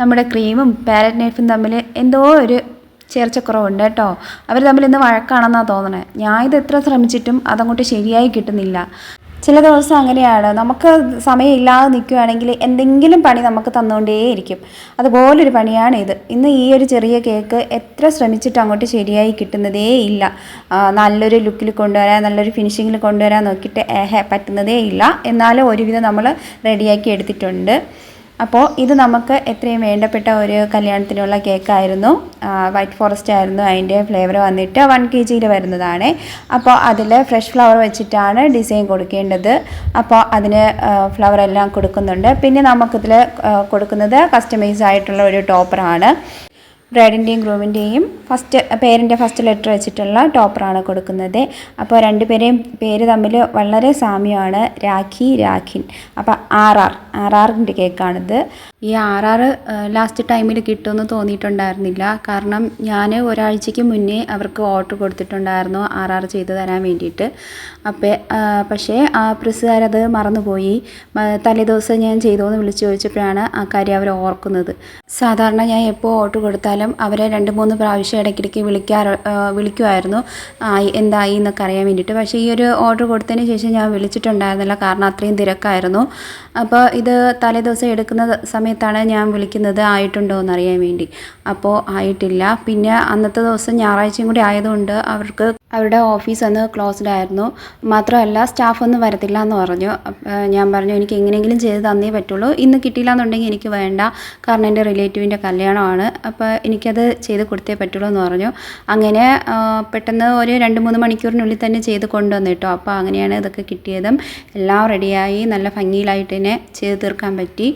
നമ്മുടെ ക്രീമും പാരറ്റ് നൈഫും തമ്മിൽ എന്തോ ഒരു ചേർച്ചക്കുറവുണ്ട് കേട്ടോ. അവർ തമ്മിൽ ഇന്ന് വഴക്കാണെന്നാണ് തോന്നണേ. ഞാൻ ഇത് എത്ര ശ്രമിച്ചിട്ടും അതങ്ങോട്ട് ശരിയായി കിട്ടുന്നില്ല. ചില ദിവസം അങ്ങനെയാണ്. നമുക്ക് സമയമില്ലാതെ നിൽക്കുകയാണെങ്കിൽ എന്തെങ്കിലും പണി നമുക്ക് തന്നുകൊണ്ടേയിരിക്കും. അതുപോലൊരു പണിയാണ് ഇത് ഇന്ന് ഈ ഒരു ചെറിയ കേക്ക് എത്ര ശ്രമിച്ചിട്ട് അങ്ങോട്ട് ശരിയായി കിട്ടുന്നതേ ഇല്ല. നല്ലൊരു ലുക്കിൽ കൊണ്ടുവരാൻ നല്ലൊരു ഫിനിഷിങ്ങിൽ കൊണ്ടുവരാൻ നോക്കിയിട്ട് ഏഹ പറ്റുന്നതേ ഇല്ല. എന്നാലും ഒരുവിധം നമ്മൾ റെഡിയാക്കി എടുത്തിട്ടുണ്ട്. അപ്പോൾ ഇത് നമുക്ക് എത്രയും വേണ്ടപ്പെട്ട ഒരു കല്യാണത്തിനുള്ള കേക്കായിരുന്നു. വൈറ്റ് ഫോറസ്റ്റ് ആയിരുന്നു. അതിന്റെ ഫ്ലേവർ വന്നിട്ട് വൺ കെ ജിയിൽ വരുന്നതാണ്. അപ്പോൾ അതിൽ ഫ്രഷ് ഫ്ലവർ വെച്ചിട്ടാണ് ഡിസൈൻ കൊടുക്കേണ്ടത്. അപ്പോൾ അതിന് ഫ്ലവർ എല്ലാം കൊടുക്കുന്നുണ്ട്. പിന്നെ നമുക്കിതിൽ കൊടുക്കുന്നത് കസ്റ്റമൈസ് ആയിട്ടുള്ള ഒരു ടോപ്പറാണ് ബ്രൈഡിന്റെയും ഗ്രൂമിന്റെയും ഫസ്റ്റ് പേരിന്റെ ഫസ്റ്റ് ലെറ്റർ വെച്ചിട്ടുള്ള ടോപ്പറാണ് കൊടുക്കുന്നത്. അപ്പോൾ രണ്ടുപേരെയും പേര് തമ്മിൽ വളരെ സാമ്യമാണ്. രാഖി രാഖിൻ. അപ്പോൾ ആർ ആർ ആർ ആറിന്റെ കേക്കാണിത് ഈ ആർ ആർ ലാസ്റ്റ് ടൈമിൽ കിട്ടുമെന്ന് തോന്നിയിട്ടുണ്ടായിരുന്നില്ല. കാരണം ഞാൻ ഒരാഴ്ചയ്ക്ക് മുന്നേ അവർക്ക് ഓർഡർ കൊടുത്തിട്ടുണ്ടായിരുന്നു ആർ ആർ ചെയ്ത് തരാൻ വേണ്ടിയിട്ട്. അപ്പോൾ പക്ഷേ ആ പ്രസ്സുകാരത് മറന്നുപോയി. തലേദിവസം ഞാൻ ചെയ്തോന്ന് വിളിച്ചു ചോദിച്ചപ്പോഴാണ് ആ കാര്യം അവർ ഓർക്കുന്നത്. സാധാരണ ഞാൻ എപ്പോൾ ഓർഡർ കൊടുത്താലും അവരെ രണ്ട് മൂന്ന് പ്രാവശ്യം ഇടയ്ക്കിടയ്ക്ക് വിളിക്കാറ് വിളിക്കുമായിരുന്നു എന്തായി എന്നൊക്കെ അറിയാൻ വേണ്ടിയിട്ട്. പക്ഷേ ഈ ഒരു ഓർഡർ കൊടുത്തതിന് ശേഷം ഞാൻ വിളിച്ചിട്ടുണ്ടായിരുന്നില്ല. കാരണം അത്രയും തിരക്കായിരുന്നു. അപ്പോൾ ഇത് തലേദിവസം എടുക്കുന്ന സമയത്താണ് ഞാൻ വിളിക്കുന്നത്. ആയിട്ടുണ്ടോ എന്ന് അറിയാൻ വേണ്ടി. അപ്പോൾ ആയിട്ടില്ല. പിന്നെ അന്നത്തെ ദിവസം ഞായറാഴ്ചയും കൂടി ആയതുകൊണ്ട് അവർക്ക് അവരുടെ ഓഫീസ് അന്ന് ക്ലോസ്ഡ് ആയിരുന്നു. മാത്രമല്ല സ്റ്റാഫ് ഒന്നും വരത്തില്ല എന്ന് പറഞ്ഞു. ഞാൻ പറഞ്ഞു എനിക്ക് എങ്ങനെയെങ്കിലും ചെയ്ത് തന്നേ പറ്റുള്ളൂ. ഇന്ന് കിട്ടിയില്ല എന്നുണ്ടെങ്കിൽ എനിക്ക് വേണ്ട. കാരണം എന്റെ റിലേറ്റീവിന്റെ കല്യാണമാണ്. അപ്പോൾ എനിക്കത് ചെയ്ത് കൊടുത്തേ പറ്റുള്ളൂ എന്ന് പറഞ്ഞു. അങ്ങനെ പെട്ടെന്ന് ഒരു രണ്ട് മൂന്ന് മണിക്കൂറിനുള്ളിൽ തന്നെ ചെയ്ത് കൊണ്ടുവന്നു കേട്ടോ. അപ്പോൾ അങ്ങനെയാണ് ഇതൊക്കെ കിട്ടിയതും. എല്ലാം റെഡിയായി. നല്ല ഭംഗിയിലായിട്ട് തന്നെ ചെയ്ത് തീർക്കാൻ പറ്റി.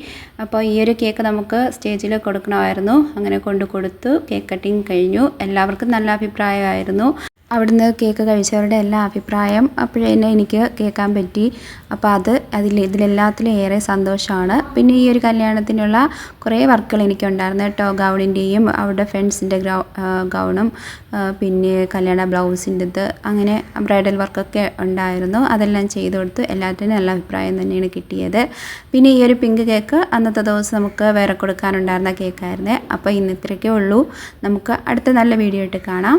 അപ്പോൾ ഈ ഒരു കേക്ക് നമുക്ക് സ്റ്റേജിൽ കൊടുക്കണമായിരുന്നു. അങ്ങനെ കൊണ്ട് കൊടുത്തു. കേക്ക് കട്ടിങ് കഴിഞ്ഞു. എല്ലാവർക്കും നല്ല അഭിപ്രായമായിരുന്നു. അവിടുന്ന് കേക്ക് കഴിച്ചവരുടെ എല്ലാ അഭിപ്രായം അപ്പോഴേ തന്നെ എനിക്ക് കേൾക്കാൻ പറ്റി. അപ്പോൾ അത് അതിൽ ഇതിലെല്ലാത്തിലും ഏറെ സന്തോഷമാണ്. പിന്നെ ഈ ഒരു കല്യാണത്തിനുള്ള കുറേ വർക്കുകൾ എനിക്കുണ്ടായിരുന്നു കേട്ടോ. ഗൗണിന്റെയും അവരുടെ ഫ്രണ്ട്സിന്റെ ഗ്രൗ ഗൗണും പിന്നെ കല്യാണ ബ്ലൗസിന്റെത് അങ്ങനെ ബ്രൈഡൽ വർക്കൊക്കെ ഉണ്ടായിരുന്നു. അതെല്ലാം ചെയ്തു കൊടുത്തു എല്ലാത്തിനും നല്ല അഭിപ്രായം തന്നെയാണ് കിട്ടിയത്. പിന്നെ ഈ ഒരു പിങ്ക് കേക്ക് അന്നത്തെ ദിവസം നമുക്ക് വേറെ കൊടുക്കാനുണ്ടായിരുന്ന കേക്കായിരുന്നേ. അപ്പോൾ ഇന്ന് ഇത്രയൊക്കെ ഉള്ളൂ. നമുക്ക് അടുത്ത നല്ല വീഡിയോ ആയിട്ട് കാണാം.